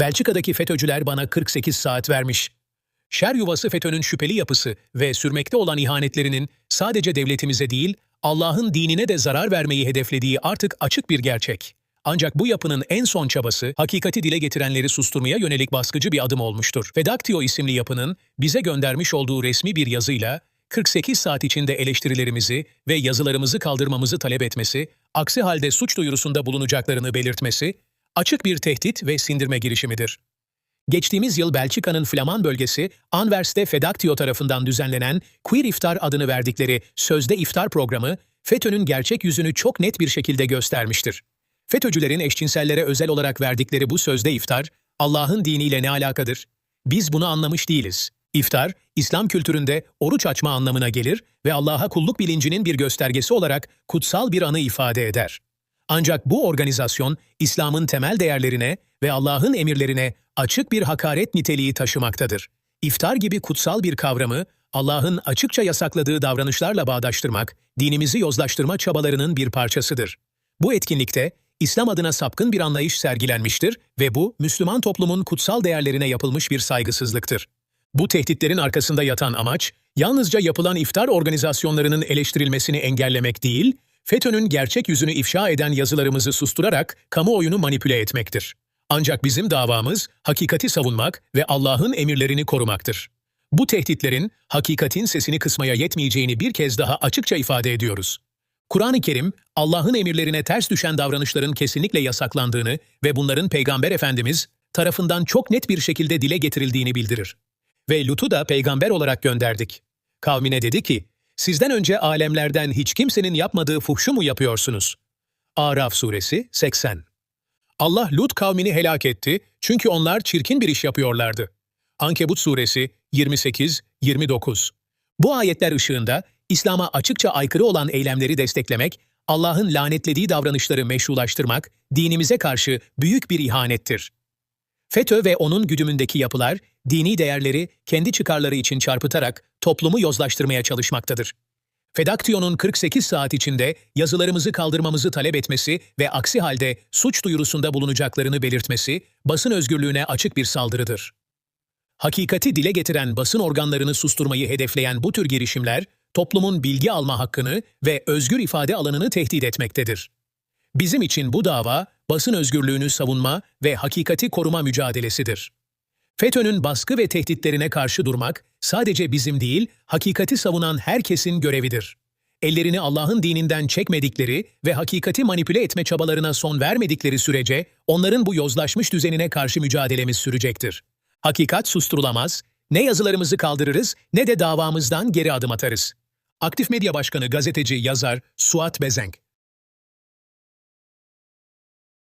Belçika'daki FETÖ'cüler bana 48 saat vermiş. Şer yuvası FETÖ'nün şüpheli yapısı ve sürmekte olan ihanetlerinin sadece devletimize değil, Allah'ın dinine de zarar vermeyi hedeflediği artık açık bir gerçek. Ancak bu yapının en son çabası, hakikati dile getirenleri susturmaya yönelik baskıcı bir adım olmuştur. Fedaktio isimli yapının bize göndermiş olduğu resmi bir yazıyla 48 saat içinde eleştirilerimizi ve yazılarımızı kaldırmamızı talep etmesi, aksi halde suç duyurusunda bulunacaklarını belirtmesi, açık bir tehdit ve sindirme girişimidir. Geçtiğimiz yıl Belçika'nın Flaman bölgesi Anvers'te Fedaktio tarafından düzenlenen Queer İftar adını verdikleri sözde iftar programı FETÖ'nün gerçek yüzünü çok net bir şekilde göstermiştir. FETÖ'cülerin eşcinsellere özel olarak verdikleri bu sözde iftar, Allah'ın diniyle ne alakadır? Biz bunu anlamış değiliz. İftar, İslam kültüründe oruç açma anlamına gelir ve Allah'a kulluk bilincinin bir göstergesi olarak kutsal bir anı ifade eder. Ancak bu organizasyon İslam'ın temel değerlerine ve Allah'ın emirlerine açık bir hakaret niteliği taşımaktadır. İftar gibi kutsal bir kavramı Allah'ın açıkça yasakladığı davranışlarla bağdaştırmak, dinimizi yozlaştırma çabalarının bir parçasıdır. Bu etkinlikte İslam adına sapkın bir anlayış sergilenmiştir ve bu Müslüman toplumun kutsal değerlerine yapılmış bir saygısızlıktır. Bu tehditlerin arkasında yatan amaç, yalnızca yapılan iftar organizasyonlarının eleştirilmesini engellemek değil, FETÖ'nün gerçek yüzünü ifşa eden yazılarımızı susturarak kamuoyunu manipüle etmektir. Ancak bizim davamız hakikati savunmak ve Allah'ın emirlerini korumaktır. Bu tehditlerin hakikatin sesini kısmaya yetmeyeceğini bir kez daha açıkça ifade ediyoruz. Kur'an-ı Kerim, Allah'ın emirlerine ters düşen davranışların kesinlikle yasaklandığını ve bunların Peygamber Efendimiz tarafından çok net bir şekilde dile getirildiğini bildirir. Ve Lut'u da peygamber olarak gönderdik. Kavmine dedi ki, sizden önce alemlerden hiç kimsenin yapmadığı fuhşu mu yapıyorsunuz? Araf suresi 80 Allah Lut kavmini helak etti çünkü onlar çirkin bir iş yapıyorlardı. Ankebut suresi 28-29 Bu ayetler ışığında İslam'a açıkça aykırı olan eylemleri desteklemek, Allah'ın lanetlediği davranışları meşrulaştırmak, dinimize karşı büyük bir ihanettir. FETÖ ve onun güdümündeki yapılar, dini değerleri kendi çıkarları için çarpıtarak toplumu yozlaştırmaya çalışmaktadır. Fedaktio'nun 48 saat içinde yazılarımızı kaldırmamızı talep etmesi ve aksi halde suç duyurusunda bulunacaklarını belirtmesi, basın özgürlüğüne açık bir saldırıdır. Hakikati dile getiren basın organlarını susturmayı hedefleyen bu tür girişimler, toplumun bilgi alma hakkını ve özgür ifade alanını tehdit etmektedir. Bizim için bu dava, basın özgürlüğünü savunma ve hakikati koruma mücadelesidir. FETÖ'nün baskı ve tehditlerine karşı durmak sadece bizim değil, hakikati savunan herkesin görevidir. Ellerini Allah'ın dininden çekmedikleri ve hakikati manipüle etme çabalarına son vermedikleri sürece onların bu yozlaşmış düzenine karşı mücadelemiz sürecektir. Hakikat susturulamaz, ne yazılarımızı kaldırırız ne de davamızdan geri adım atarız. Aktif Medya Başkanı, gazeteci, yazar Suat Bezenk